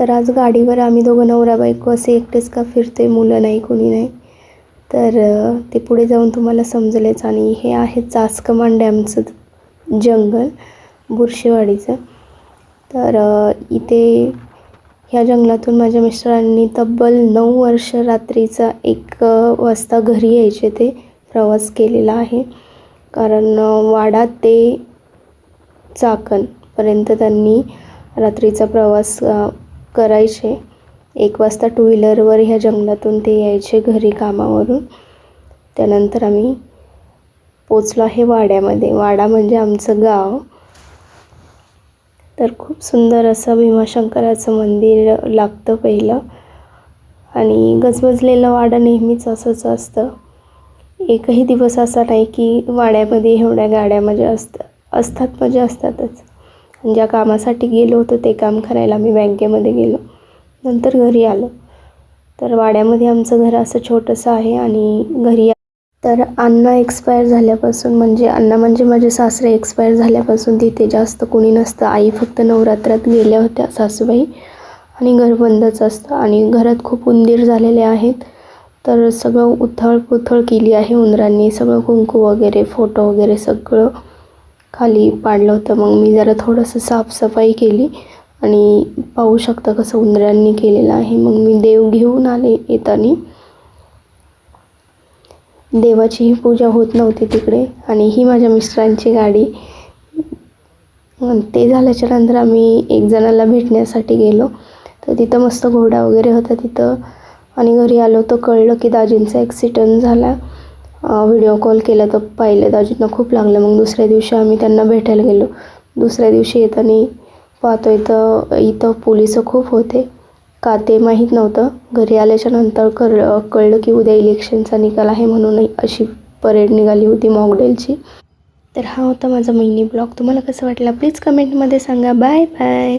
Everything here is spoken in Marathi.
तर आज गाडीवर आम्ही दोघं नवरा बायको असे एकटेच का फिरते मुलं नाही कोणी नाही. तर ते पुढे जाऊन तुम्हाला समजलेच आणि हे आहे चासकमान डॅमचं जंगल बुरशेवाडीचं. तर इथे ह्या जंगलातून माझ्या मिस्टरांनी तब्बल नऊ वर्ष रात्रीचा एक वाजता घरी यायचे ते प्रवास केलेला आहे. कारण वाडा ते चाकणपर्यंत त्यांनी रात्रीचा प्रवास करायचे. एक वाजता टू व्हीलरवर ह्या जंगलातून ते यायचे घरी कामावरून. त्यानंतर आम्ही पोचलो आहे वाड्यामध्ये. वाडा म्हणजे आमचं गाव. तर खूप सुंदर असं भीमाशंकराचं मंदिर लागतं पहिलं. आणि गजबजलेलं वाडा नेहमीच असंच असतं. एकही दिवस असा नाही की वाड्यामध्ये एवढ्या गाड्या म्हणजे असतात असतात म्हणजे असतातच. ज्या कामासाठी गेलो होतो ते काम करायला मी बँकेमध्ये गेलो. नंतर घरी आलो. तर वाड्यामध्ये आमचं घर असं छोटंसं आहे आणि घरी तर अण्णा एक्सपायर झाल्यापासून म्हणजे अण्णा म्हणजे माझे सासरे एक्सपायर झाल्यापासून तिथे जास्त कोणी नसतं. आई फक्त नवरात्रात गेल्या होत्या सासूबाई आणि घर बंदच असतं आणि घरात खूप उंदीर झालेले आहेत. तर सगळं उथळ पुथळ केली आहे उंदरांनी. सगळं कुंकू वगैरे फोटो वगैरे सगळं खाली पाडलं होतं. मग मी जरा थोडंसं साफसफाई केली आणि पाहू शकता कसं उंदरांनी केलेलं आहे. मग मी देव घेऊन आले येताना. देवाचीही पूजा होत नव्हती तिकडे आणि ही माझ्या मिस्टरांची गाडी. ते झाल्याच्यानंतर आम्ही एक जणाला भेटण्यासाठी गेलो. तर तिथं मस्त घोडा वगैरे होता तिथं. आणि घरी आलो तर कळलं की दाजींचा ॲक्सिडंट झाला. व्हिडिओ कॉल केला तर पाहिलं दाजींना खूप लागलं. मग दुसऱ्या दिवशी आम्ही त्यांना भेटायला गेलो. दुसऱ्या दिवशी येताना पाहतो इथं इथं पोलीस खूप होते. का ते माहीत नव्हतं. घरी आल्याच्यानंतर कळ कळलं की उद्या इलेक्शनचा निकाल आहे म्हणून अशी परेड निघाली होती मॉकडेलची. तर हा होता माझा मिनी ब्लॉग. तुम्हाला कसं वाटला? प्लीज कमेंटमध्ये सांगा. Bye bye